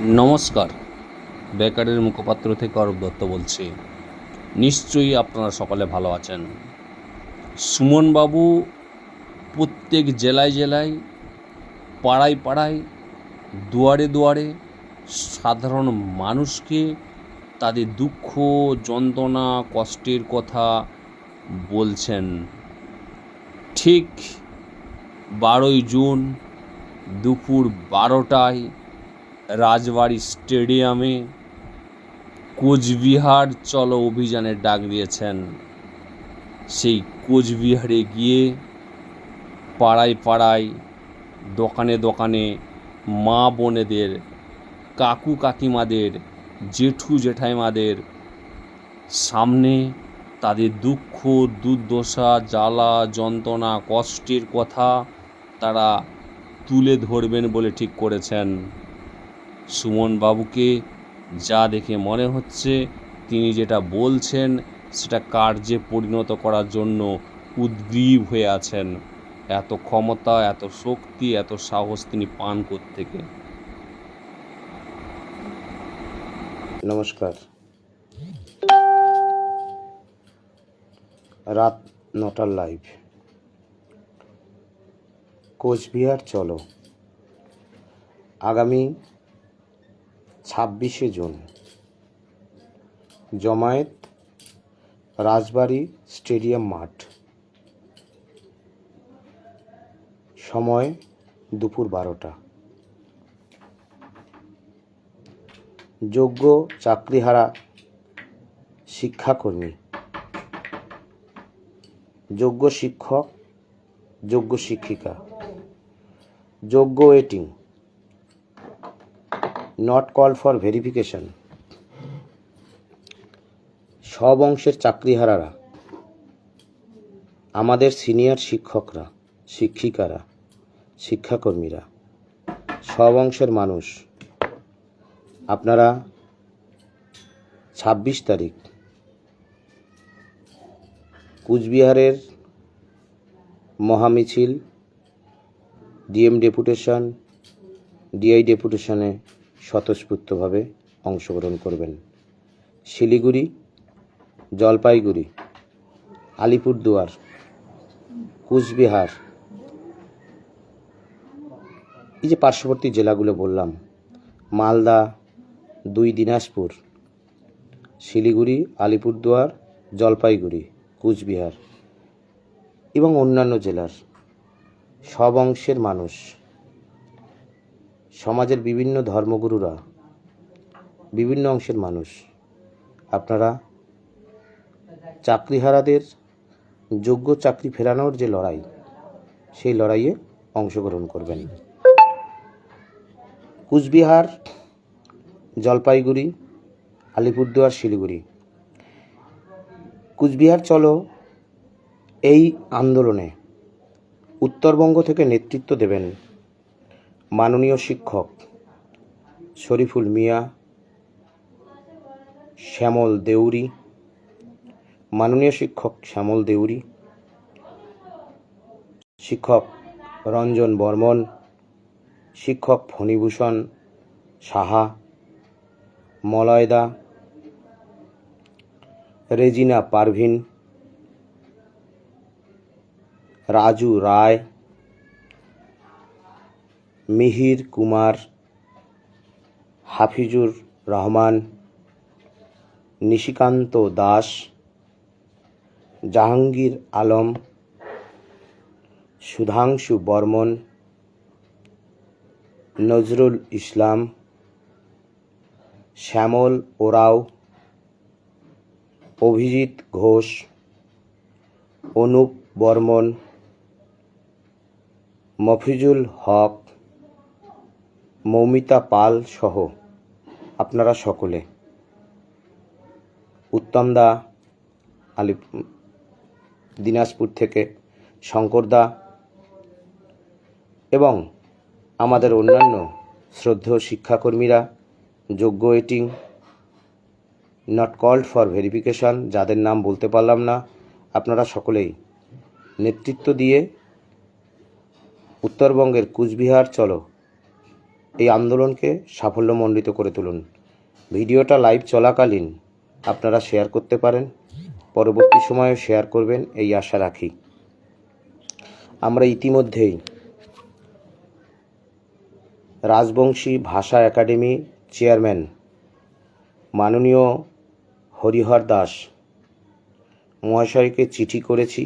নমস্কার। বেকারের মুখপাত্র থেকে অরূপ দত্ত বলছি। নিশ্চয়ই আপনারা সকলে ভালো আছেন। সুমনবাবু প্রত্যেক জেলায় জেলায়, পাড়ায় পাড়ায়, দুয়ারে দুয়ারে সাধারণ মানুষকে তাদের দুঃখ, যন্ত্রণা, কষ্টের কথা বলছেন। ঠিক বারোই জুন দুপুর বারোটায় রাজবাড়ি স্টেডিয়ামে কোচবিহার, চলো অভিযানের ডাক দিয়েছেন। সেই কোচবিহারে গিয়ে পাড়ায় পাড়ায়, দোকানে দোকানে মা বোনেদের, কাকু কাকিমাদের, জেঠু জেঠাইমাদের সামনে তাদের দুঃখ, দুর্দশা, জ্বালা, যন্ত্রণা, কষ্টের কথা তারা তুলে ধরবেন বলে ঠিক করেছেন। সুমন বাবুকে যা দেখে মনে হচ্ছে, তিনি যেটা বলছেন, সেটা কার্যে পরিণত করার জন্য উদ্গ্রীব হয়ে আছেন। এত ক্ষমতা, এত শক্তি, এত সাহস তিনি পান থেকে নমস্কার। রাত নটার লাইভ। কোচবিহার চলো। আগামী ছাব্বিশে জুন। জমায়েত রাজবাড়ি স্টেডিয়াম মাঠ। সময় দুপুর বারোটা। যোগ্য চাকরিহারা শিক্ষাকর্মী। যোগ্য শিক্ষক, যোগ্য শিক্ষিকা। যোগ্য waiting. Not call for verification সব অংশের চাকরিহারারা, আমাদের সিনিয়র শিক্ষকরা, শিক্ষিকারা, শিক্ষাকর্মীরা, সব অংশের মানুষ, আপনারা ছাব্বিশ তারিখ কুচবিহারের মহামিছিল ডিএম ডেপুটেশন ডিআই ডেপুটেশনে স্বতঃস্ফূর্তভাবে অংশগ্রহণ করবেন। শিলিগুড়ি, জলপাইগুড়ি, আলিপুরদুয়ার, কুচবিহার। এই যে পার্শ্ববর্তী জেলাগুলো বললাম, মালদা, দুই দিনাজপুর, শিলিগুড়ি, আলিপুরদুয়ার, জলপাইগুড়ি, কুচবিহার এবং অন্যান্য জেলার সব অংশের মানুষ সমাজের বিভিন্ন ধর্মগুরুরা বিভিন্ন অংশের মানুষ। আপনারা চাকরিহারাদের যোগ্য চাকরি ফেরানোর যে লড়াই, সেই লড়াইয়ে অংশগ্রহণ করবেন। কুচবিহার, জলপাইগুড়ি, আলিপুরদুয়ার, শিলিগুড়ি। কুচবিহার চলো এই আন্দোলনে উত্তরবঙ্গ থেকে নেতৃত্ব দেবেন মাননীয় শিক্ষক শরীফুল মিয়া, শ্যামল দেউরি, মাননীয় শিক্ষক শ্যামল দেউরি, শিক্ষক রঞ্জন বর্মন, শিক্ষক ফণীভূষণ সাহা, মলয়দা, রেজিনা পারভিন, রাজু রায় মিহির কুমার, হাফিজুর রহমান, নিশিকান্ত দাস, জাহাঙ্গীর আলম, সুধাংশু বর্মন, নজরুল ইসলাম, শ্যামল ওরাও, অভিজিৎ ঘোষ, অনুপ বর্মন, মফিজুল হক মৌমিতা পাল সহ আপনারা সকলে। উত্তমদা আলি দিনাজপুর থেকে শঙ্করদা এবং আমাদের অন্যান্য শ্রদ্ধেয় শিক্ষাকর্মীরা, যোগ্য waiting not called for verification যাদের নাম বলতে পারলাম না, আপনারা সকলেই নেতৃত্ব দিয়ে উত্তরবঙ্গের কুচবিহার, চলো। এই আন্দোলনকে সাফল্যমণ্ডিত করে তুলুন। ভিডিওটা লাইভ চলাকালীন আপনারা শেয়ার করতে পারেন। পরবর্তী সময়ে শেয়ার করবেন, এই আশা রাখি। আমরা ইতিমধ্যেই রাজবংশী ভাষা একাডেমি চেয়ারম্যান মাননীয় হরিহর দাস মহাশয়কে চিঠি করেছি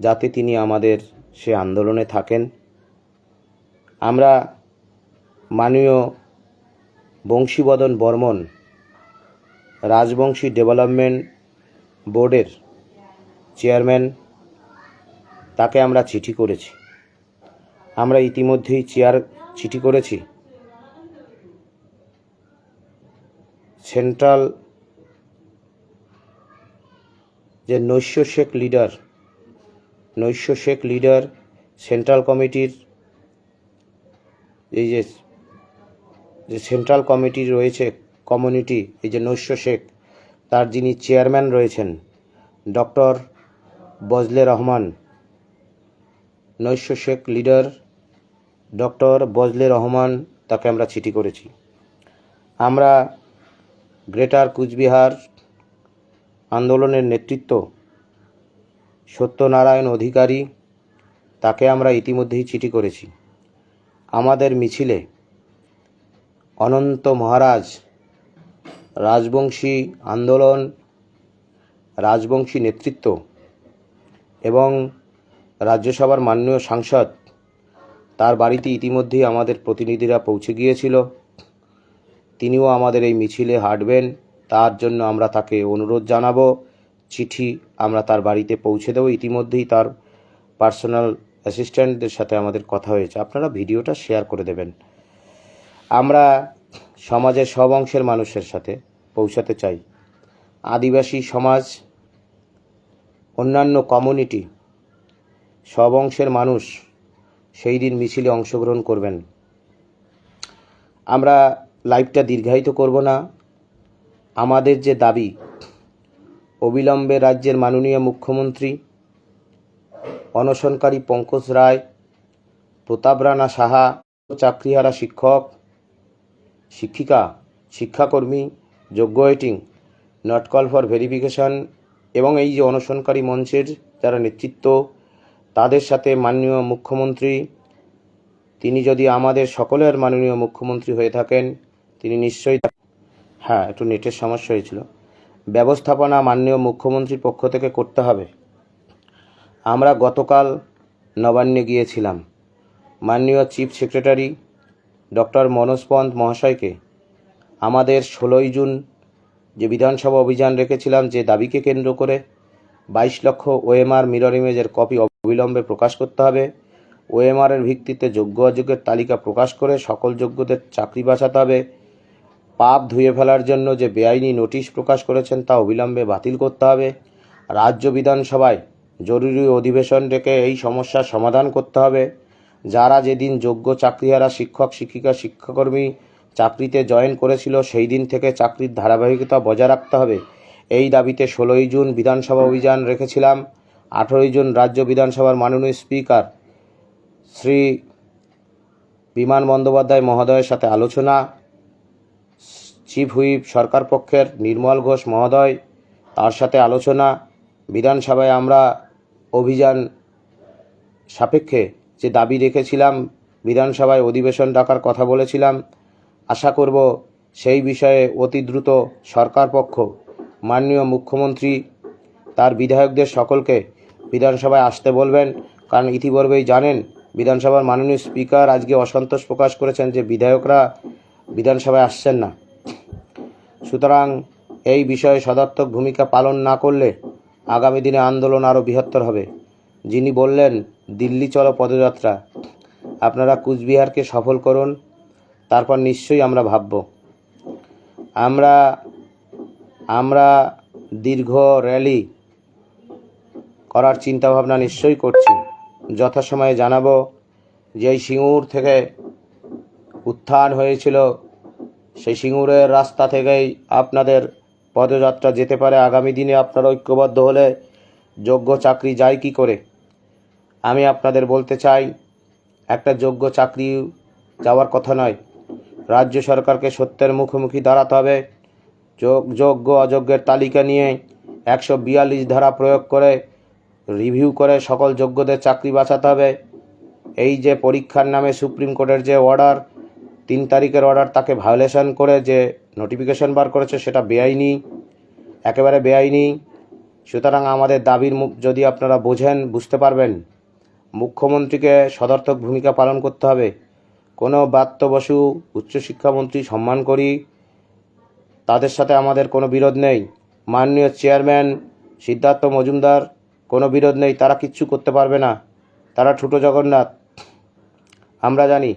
যাতে তিনি আমাদের সে আন্দোলনে থাকেন। আমরা মাননীয় বংশীবদন বর্মন রাজবংশী ডেভেলপমেন্ট বোর্ডের চেয়ারম্যান, তাকে আমরা চিঠি করেছি। আমরা ইতিমধ্যেই চেয়ার চিঠি করেছি। সেন্ট্রাল যে নৈশ শেখ লিডার, নৈশ শেখ লিডার সেন্ট্রাল কমিটির এই যে যে সেন্ট্রাল কমিটি রয়েছে, কমিউনিটি, এই যে নৈশ শেখ, তার যিনি চেয়ারম্যান রয়েছেন, ডক্টর বজলে রহমান, নৈশ শেখ লিডার, ডক্টর বজলে রহমান তাকে আমরা চিঠি করেছি। আমরা গ্রেটার কুচবিহার আন্দোলনের নেতৃত্ব, সত্যনারায়ণ অধিকারী, তাকে আমরা ইতিমধ্যেই চিঠি করেছি। আমাদের মিছিলে অনন্ত মহারাজ, রাজবংশী আন্দোলন, রাজবংশী নেতৃত্ব এবং রাজ্যসভার মাননীয় সাংসদ, তার বাড়িতে ইতিমধ্যেই আমাদের প্রতিনিধিরা পৌঁছে গিয়েছিল। তিনিও আমাদের এই মিছিলে হাঁটবেন। তার জন্য আমরা তাকে অনুরোধ জানাব। চিঠি আমরা তার বাড়িতে পৌঁছে দেবো। ইতিমধ্যেই তার পার্সোনাল অ্যাসিস্ট্যান্টদের সাথে আমাদের কথা হয়েছে। আপনারা ভিডিওটা শেয়ার করে দেবেন। আমরা সমাজের সব অংশের মানুষের সাথে পৌঁছাতে চাই। আদিবাসী সমাজ, অন্যান্য কমিউনিটি, সব অংশের মানুষ সেই দিন মিছিলে অংশগ্রহণ করবেন। আমরা লাইভটা দীর্ঘায়িত করব না। আমাদের যে দাবি, অবিলম্বে রাজ্যের মাননীয় মুখ্যমন্ত্রী, অনশনকারী পঙ্কজ রায় প্রতাপ রানা সাহা, চাকরিহারা শিক্ষক শিক্ষিকা, শিক্ষাকর্মী, যোগ্য waiting not call for verification এবং এই যে অনশনকারী মঞ্চের যারা নেতৃত্ব, তাদের সাথে মাননীয় মুখ্যমন্ত্রী, তিনি যদি আমাদের সকলের মাননীয় মুখ্যমন্ত্রী হয়ে থাকেন, তিনি নিশ্চয়ই হ্যাঁ একটু নেটের সমস্যা হয়েছিল। ব্যবস্থাপনা মাননীয় মুখ্যমন্ত্রীর পক্ষ থেকে করতে হবে। আমরা গতকাল নবান্নে গিয়েছিলাম। মাননীয় chief secretary doctor Manoj Pant মহাশয়কে। আমাদের ষোলোই জুন যে বিধানসভা অভিযান রেখেছিলাম, যে দাবিকে কেন্দ্র করে বাইশ লক্ষ ওএমআর মিরর ইমেজের কপি অবিলম্বে প্রকাশ করতে হবে। ওএমআরের ভিত্তিতে যোগ্য অযোগ্যের তালিকা প্রকাশ করে সকল যোগ্যদের চাকরি বাঁচাতে হবে। পাপ ধুয়ে ফেলার জন্য যে বেআইনি নোটিশ প্রকাশ করেছেন, তা অবিলম্বে বাতিল করতে হবে। রাজ্য বিধানসভায় জরুরি অধিবেশন ডেকে এই সমস্যার সমাধান করতে হবে। যারা যেদিন যোগ্য চাকরিহারা শিক্ষক, শিক্ষিকা, শিক্ষাকর্মী চাকরিতে জয়েন করেছিল, সেই দিন থেকে চাকরির ধারাবাহিকতা বজায় রাখতে হবে। এই দাবিতে ষোলোই জুন বিধানসভা অভিযান রেখেছিলাম। আঠেরোই জুন রাজ্য বিধানসভার মাননীয় স্পিকার শ্রী বিমান বন্দ্যোপাধ্যায় মহোদয়ের সাথে আলোচনা। চিফ হুইপ সরকার পক্ষের নির্মল ঘোষ মহোদয় তার সাথে আলোচনা। বিধানসভায় আমরা অভিযান সাপেক্ষে যে দাবি রেখেছিলাম, বিধানসভায় অধিবেশন ডাকার কথা বলেছিলাম, আশা করব সেই বিষয়ে অতি দ্রুত সরকার পক্ষ, মাননীয় মুখ্যমন্ত্রী, তার বিধায়কদের সকলকে বিধানসভায় আসতে বলবেন। কারণ ইতিপূর্বেই জানেন, বিধানসভার মাননীয় স্পিকার আজকে অসন্তোষ প্রকাশ করেছেন যে বিধায়করা বিধানসভায় আসছেন না। সুতরাং এই বিষয়ে সদার্থক ভূমিকা পালন না করলে আগামী দিনে আন্দোলন আরও বৃহত্তর হবে। যিনি বললেন দিল্লি চলো পদযাত্রা। আপনারা কুচবিহারকে সফল করুন, তারপর নিশ্চয়ই আমরা ভাবব। আমরা আমরা দীর্ঘ র্যালি করার চিন্তাভাবনা নিশ্চয়ই করছি। যথাসময়ে জানাব যে সিঙ্গুর থেকে উত্থান হয়েছিল, সেই সিঙ্গুরের রাস্তা থেকেই আপনাদের পদযাত্রা যেতে পারে। আগামী দিনে আপনারা ঐক্যবদ্ধ হলে যোগ্য চাকরি যায় কি করে? আমি আপনাদের বলতে চাই, একটা যোগ্য চাকরি যাওয়ার কথা নয়। রাজ্য সরকারকে সত্যের মুখোমুখি দাঁড়াতে হবে। যোগ, যোগ্য, অযোগ্যের তালিকা নিয়ে একশো বিয়াল্লিশ ধারা প্রয়োগ করে রিভিউ করে সকল যোগ্যদের চাকরি বাঁচাতে হবে। এই যে পরীক্ষার নামে সুপ্রিম কোর্টের যে অর্ডার, তিন তারিখের অর্ডার তাকে ভায়োলেশন করে যে নোটিফিকেশন বার করেছে সেটা বেআইনি, একেবারে বেআইনি। সুতরাং আমাদের দাবির মুখ যদি আপনারা বোঝেন, বুঝতে পারবেন। মুখ্যমন্ত্রীকে সদর্থক ভূমিকা পালন করতে হবে। কোনো ব্রাত্য বসু উচ্চশিক্ষামন্ত্রী সম্মান করি, তাদের সাথে আমাদের কোনো বিরোধ নেই। মাননীয় চেয়ারম্যান সিদ্ধার্থ মজুমদার, কোনো বিরোধ নেই, তারা কিচ্ছু করতে পারবে না। তারা ঠুটো জগন্নাথ। আমরা জানি,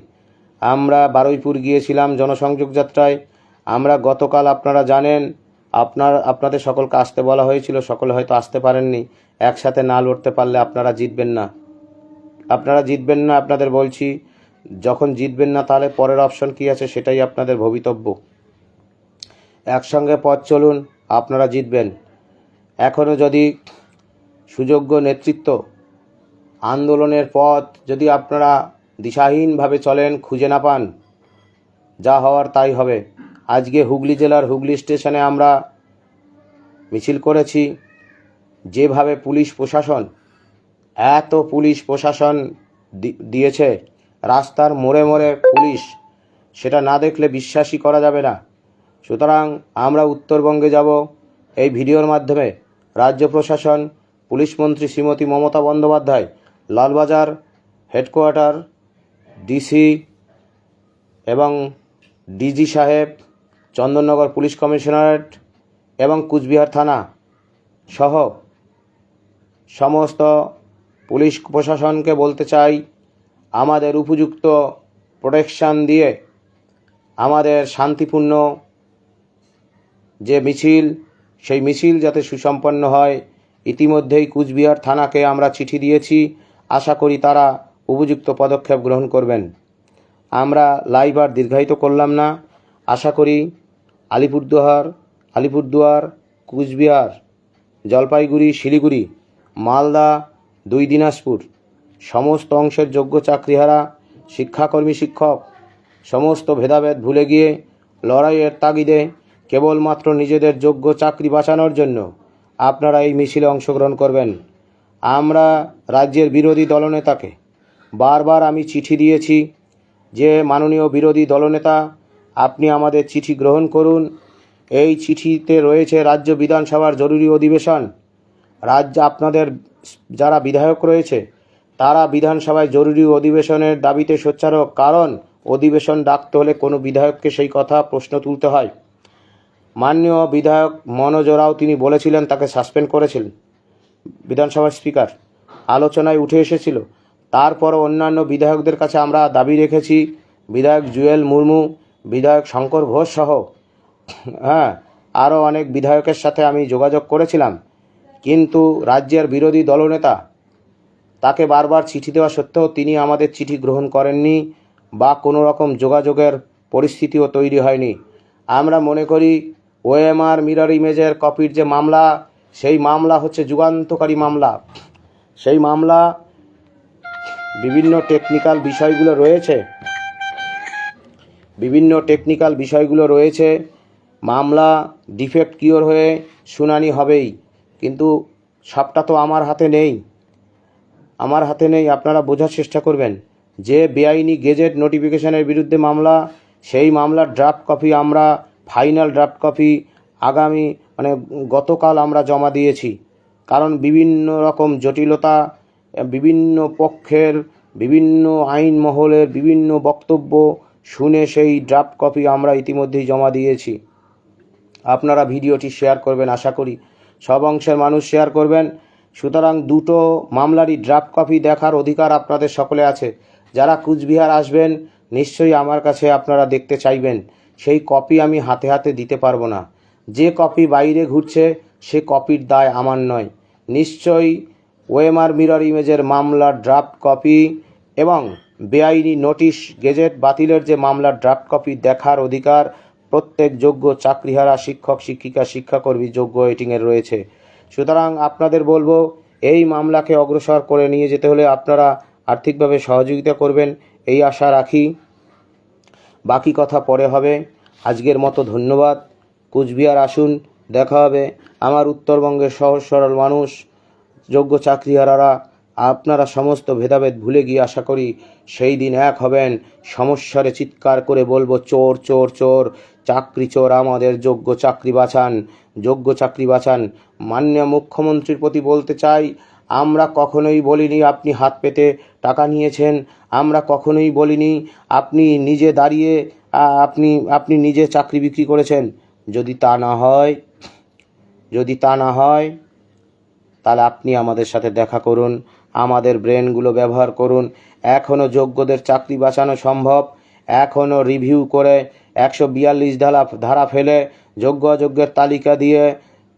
আমরা বারুইপুর গিয়েছিলাম জনসংযোগ যাত্রায়। আমরা গতকাল আপনারা জানেন, আপনার, আপনাদের সকলকে আসতে বলা হয়েছিল, সকলে হয়তো আসতে পারেননি। একসাথে না লড়তে পারলে আপনারা জিতবেন না। আপনারা জিতবেন না, আপনাদের বলছি, যখন জিতবেন না, তাহলে পরের অপশন কী আছে সেটাই আপনাদের ভবিতব্য। একসঙ্গে পথ চলুন, আপনারা জিতবেন। এখনও যদি সুযোগ্য নেতৃত্ব আন্দোলনের পথ যদি আপনারা দিশাহীনভাবে চলেন, খুঁজে না পান, যা হওয়ার তাই হবে। আজকে হুগলি জেলার হুগলি স্টেশনে আমরা মিছিল করেছি, যেভাবে পুলিশ প্রশাসন এত পুলিশ প্রশাসন দিয়েছে, রাস্তার মোড়ে মোড়ে পুলিশ, সেটা না দেখলে বিশ্বাসই করা যাবে না। সুতরাং আমরা উত্তরবঙ্গে যাব। এই ভিডিওর মাধ্যমে রাজ্য প্রশাসন, পুলিশ মন্ত্রী শ্রীমতী মমতা বন্দ্যোপাধ্যায়, লালবাজার হেডকোয়ার্টার, ডিসি এবং ডিজি সাহেব, চন্দননগর পুলিশ কমিশনারেট এবং কুচবিহার থানা সহ সমস্ত পুলিশ প্রশাসনকে বলতে চাই, আমাদের উপযুক্ত প্রোটেকশান দিয়ে আমাদের শান্তিপূর্ণ যে মিছিল, সেই মিছিল যাতে সুসম্পন্ন হয়। ইতিমধ্যেই কুচবিহার থানাকে আমরা চিঠি দিয়েছি। আশা করি তারা উপযুক্ত পদক্ষেপ গ্রহণ করবেন। আমরা লাইভ আর দীর্ঘায়িত করলাম না। আশা করি আলিপুরদুয়ার আলিপুরদুয়ার, কুচবিহার, জলপাইগুড়ি, শিলিগুড়ি, মালদা দুই দিনাজপুর। সমস্ত অংশের যোগ্য চাকরিহারা, শিক্ষাকর্মী শিক্ষক, সমস্ত ভেদাভেদ ভুলে গিয়ে লড়াইয়ের তাগিদে কেবলমাত্র নিজেদের যোগ্য চাকরি বাঁচানোর জন্য আপনারা এই মিছিলে অংশগ্রহণ করবেন। আমরা রাজ্যের বিরোধী দলনেতাকে বারবার আমি চিঠি দিয়েছি যে, মাননীয় বিরোধী দলনেতা, আপনি আমাদের চিঠি গ্রহণ করুন। এই চিঠিতে রয়েছে রাজ্য বিধানসভার জরুরি অধিবেশন। রাজ্য আপনাদের যারা বিধায়ক রয়েছে, তারা বিধানসভায় জরুরি অধিবেশনের দাবিতে সোচ্চার কারণ, অধিবেশন ডাকতে হলে কোনো বিধায়ককে সেই কথা প্রশ্ন তুলতে হয়। মাননীয় বিধায়ক মনোজ রাও তিনি বলেছিলেন, তাকে সাসপেন্ড করেছিলেন বিধানসভার স্পিকার। আলোচনায় উঠে এসেছিল। তারপরও অন্যান্য বিধায়কদের কাছে আমরা দাবি রেখেছি, বিধায়ক জুয়েল মুর্মু, বিধায়ক শঙ্কর ঘোষ সহ হ্যাঁ আরও অনেক বিধায়কের সাথে আমি যোগাযোগ করেছিলাম। কিন্তু রাজ্যের বিরোধী দলনেতা তাকে বারবার চিঠি দেওয়া সত্ত্বেও তিনি আমাদের চিঠি গ্রহণ করেননি বা কোনো রকম যোগাযোগের পরিস্থিতিও তৈরি হয়নি। আমরা মনে করি ওএমআর মিরর ইমেজের কপির যে মামলা, সেই মামলা হচ্ছে যুগান্তকারী মামলা। সেই মামলা, বিভিন্ন টেকনিক্যাল বিষয়গুলো রয়েছে। বিভিন্ন টেকনিক্যাল বিষয়গুলো রয়েছে। মামলা ডিফেক্ট কিওর হয়ে শুনানি হবেই। কিন্তু সাপটা তো আমার হাতে নেই। আমার হাতে নেই, আপনারা বোঝার চেষ্টা করবেন। যে বেআইনি গেজেট নোটিফিকেশনের বিরুদ্ধে মামলা, সেই মামলার ড্রাফট কপি আমরা ফাইনাল ড্রাফট কপি আগামী মানে গতকাল আমরা জমা দিয়েছি। কারণ বিভিন্ন রকম জটিলতা, বিভিন্ন পক্ষের, বিভিন্ন আইন মহলের বিভিন্ন বক্তব্য শুনে সেই ড্রাফট কপি আমরা ইতিমধ্যেই জমা দিয়েছি। আপনারা ভিডিওটি শেয়ার করবেন, আশা করি সব অংশের মানুষ শেয়ার করবেন। সুতরাং দুটো মামলারই ড্রাফট কপি দেখার অধিকার আপনাদের সকলে আছে। যারা কুচবিহার আসবেন, নিশ্চয়ই আমার কাছে আপনারা দেখতে চাইবেন। সেই কপি আমি হাতে হাতে দিতে পারব না। যে কপি বাইরে ঘুরছে, সে কপির দায় আমার নয়। নিশ্চয়ই ওএমআর মিরর ইমেজের মামলার ড্রাফট কপি এবং বেআইনি নোটিশ গেজেট বাতিলের যে মামলার ড্রাফট কপি দেখার অধিকার প্রত্যেক যোগ্য চাকরিহারা শিক্ষক, শিক্ষিকা, শিক্ষাকর্মী যোগ্য ওয়েটিংয়ের রয়েছে। সুতরাং আপনাদের বলব, এই মামলাকে অগ্রসর করে নিয়ে যেতে হলে আপনারা আর্থিকভাবে সহযোগিতা করবেন, এই আশা রাখি। বাকি কথা পরে হবে। আজকের মতো ধন্যবাদ। কুচবিহার আসুন, দেখা হবে। আমার উত্তরবঙ্গের সহজ সরল মানুষ, যোগ্য চাকরিহারারা, আপনারা সমস্ত ভেদাভেদ ভুলে গিয়ে আশা করি সেই দিন এক হবেন। সমস্যারে চিৎকার করে বলব, চোর চোর চোর চাকরি চোর আমাদের যোগ্য চাকরি বাঁচান যোগ্য চাকরি বাঁচান মাননীয় মুখ্যমন্ত্রীর প্রতি বলতে চাই, আমরা কখনোই বলিনি আপনি হাত পেতে টাকা নিয়েছেন, আমরা কখনোই বলিনি আপনি নিজে দাঁড়িয়ে আপনি আপনি নিজে চাকরি বিক্রি করেছেন। যদি তা না হয়, যদি তা না হয়, তাহলে আপনি আমাদের সাথে দেখা করুন, আমাদের ব্রেনগুলো ব্যবহার করুন। এখনও যোগ্যদের চাকরি বাঁচানো সম্ভব এখনও রিভিউ করে একশো বিয়াল্লিশ ধারা ধারা ফেলে যোগ্য অযোগ্যের তালিকা দিয়ে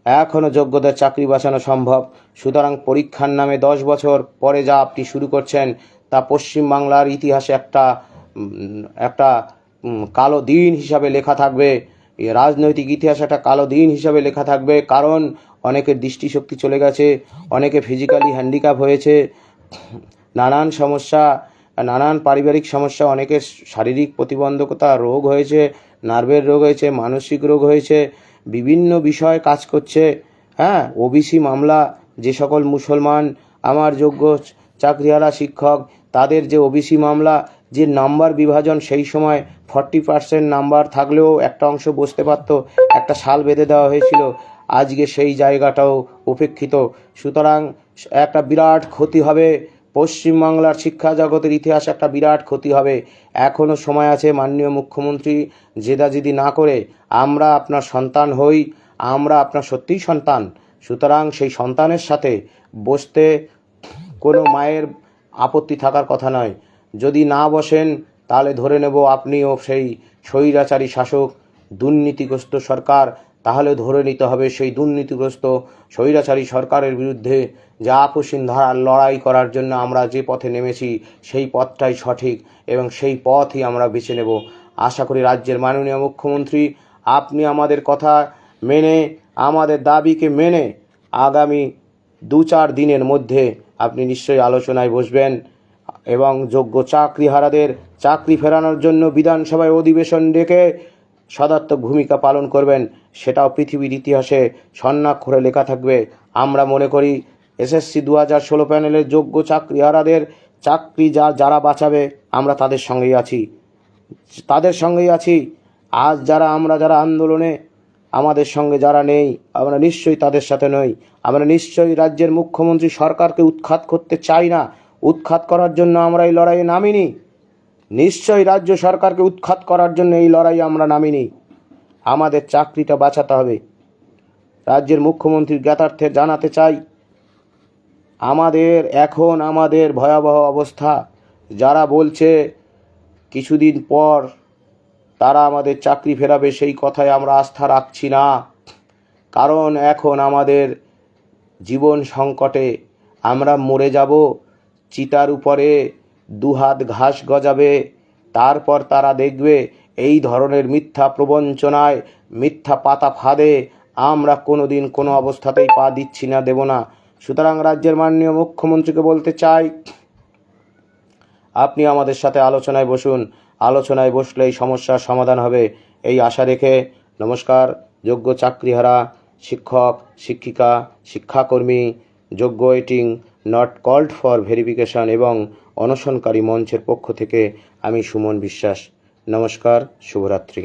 এখনও যোগ্যদের চাকরি বাঁচানো সম্ভব। সুতরাং পরীক্ষার নামে দশ বছর পরে যা আপনি শুরু করছেন, তা পশ্চিমবাংলার ইতিহাসে একটা একটা কালো দিন হিসাবে লেখা থাকবে। রাজনৈতিক ইতিহাসে একটা কালো দিন হিসাবে লেখা থাকবে, কারণ অনেকের দৃষ্টিশক্তি চলে গেছে, অনেকে ফিজিক্যালি হ্যান্ডিক্যাপ হয়েছে, নানান সমস্যা নানান পারিবারিক সমস্যা, অনেকের শারীরিক প্রতিবন্ধকতা রোগ হয়েছে, নার্ভের রোগ হয়েছে, মানসিক রোগ হয়েছে, বিভিন্ন বিষয় কাজ করছে। হ্যাঁ ওবিসি মামলা, যে সকল মুসলমান, আমার যোগ্য চাকরিহারা শিক্ষক, তাদের যে ওবিসি মামলা, যে নাম্বার বিভাজন, সেই সময় ফর্টি পার্সেন্ট নাম্বার থাকলেও একটা অংশ বসতে পারতো, একটা সাল বেঁধে দেওয়া হয়েছিল। আজকে সেই জায়গাটাও উপেক্ষিত। সুতরাং একটা বিরাট ক্ষতি হবে। পশ্চিমবাংলার শিক্ষা জগতের ইতিহাসে একটা বিরাট ক্ষতি হবে। এখনও সময় আছে মাননীয় মুখ্যমন্ত্রী জেদাজেদি না করে আমরা আপনার সন্তান হই, আমরা আপনার সত্যিই সন্তান। সুতরাং সেই সন্তানের সাথে বসতে কোনো মায়ের আপত্তি থাকার কথা নয়। যদি না বসেন, তাহলে ধরে নেব আপনিও সেই স্বৈরাচারী শাসক, দুর্নীতিগ্রস্ত সরকার। তাহলে ধরে নিতে হবে সেই দুর্নীতিগ্রস্ত স্বৈরাচারী সরকারের বিরুদ্ধে যা আপসীন ধারার লড়াই করার জন্য আমরা যে পথে নেমেছি, সেই পথটাই সঠিক এবং সেই পথই আমরা বেছে নেব। আশা করি রাজ্যের মাননীয় মুখ্যমন্ত্রী, আপনি আমাদের কথা মেনে, আমাদের দাবিকে মেনে আগামী দু চার দিনের মধ্যে আপনি নিশ্চয়ই আলোচনায় বসবেন এবং যোগ্য চাকরিহারাদের চাকরি ফেরানোর জন্য বিধানসভায় অধিবেশন ডেকে সদাত্মক ভূমিকা পালন করবেন, সেটাও পৃথিবীর ইতিহাসে স্বর্ণাক্ষরে লেখা থাকবে। আমরা মনে করি এসএসসি দু হাজার ষোলো প্যানেলের যোগ্য চাকরিহারাদের চাকরি যা যারা বাঁচাবে, আমরা তাদের সঙ্গেই আছি। তাদের সঙ্গেই আছি। আজ যারা, আমরা যারা আন্দোলনে, আমাদের সঙ্গে যারা নেই, আমরা নিশ্চয়ই তাদের সাথে নই। আমরা নিশ্চয়ই রাজ্যের মুখ্যমন্ত্রী সরকারকে উৎখাত করতে চাই না। উৎখাত করার জন্য আমরা এই লড়াইয়ে নামিনি। নিশ্চয়ই রাজ্য সরকারকে উৎখাত করার জন্য এই লড়াই আমরা নামিনি। আমাদের চাকরিটা বাঁচাতে হবে। রাজ্যের মুখ্যমন্ত্রীর জ্ঞাতার্থে জানাতে চাই। আমাদের, এখন আমাদের ভয়াবহ অবস্থা। যারা বলছে, কিছুদিন পর তারা আমাদের চাকরি ফেরাবে, সেই কথায় আমরা আস্থা রাখছি না। কারণ এখন আমাদের জীবন সংকটে আমরা মরে যাব, চিতার উপরে দুহাত ঘাস গজাবে, তারপর তারা দেখবে এই ধরনের মিথ্যা প্রবঞ্চনায়, মিথ্যা পাতা ফাঁদে আমরা কোনো দিন কোনো অবস্থাতেই পা দিচ্ছি না, দেব না। সুতরাং রাজ্যের মাননীয় মুখ্যমন্ত্রীকে বলতে চাই, আপনি আমাদের সাথে আলোচনায় বসুন, আলোচনায় বসলে এই সমস্যার সমাধান হবে। এই আশা রেখে নমস্কার, যোগ্য চাকরিহারা, শিক্ষক, শিক্ষিকা, শিক্ষাকর্মী, যোগ্য waiting not called for verification এবং অনশনকারী মঞ্চের পক্ষ থেকে আমি সুমন বিশ্বাস। নমস্কার, শুভরাত্রি।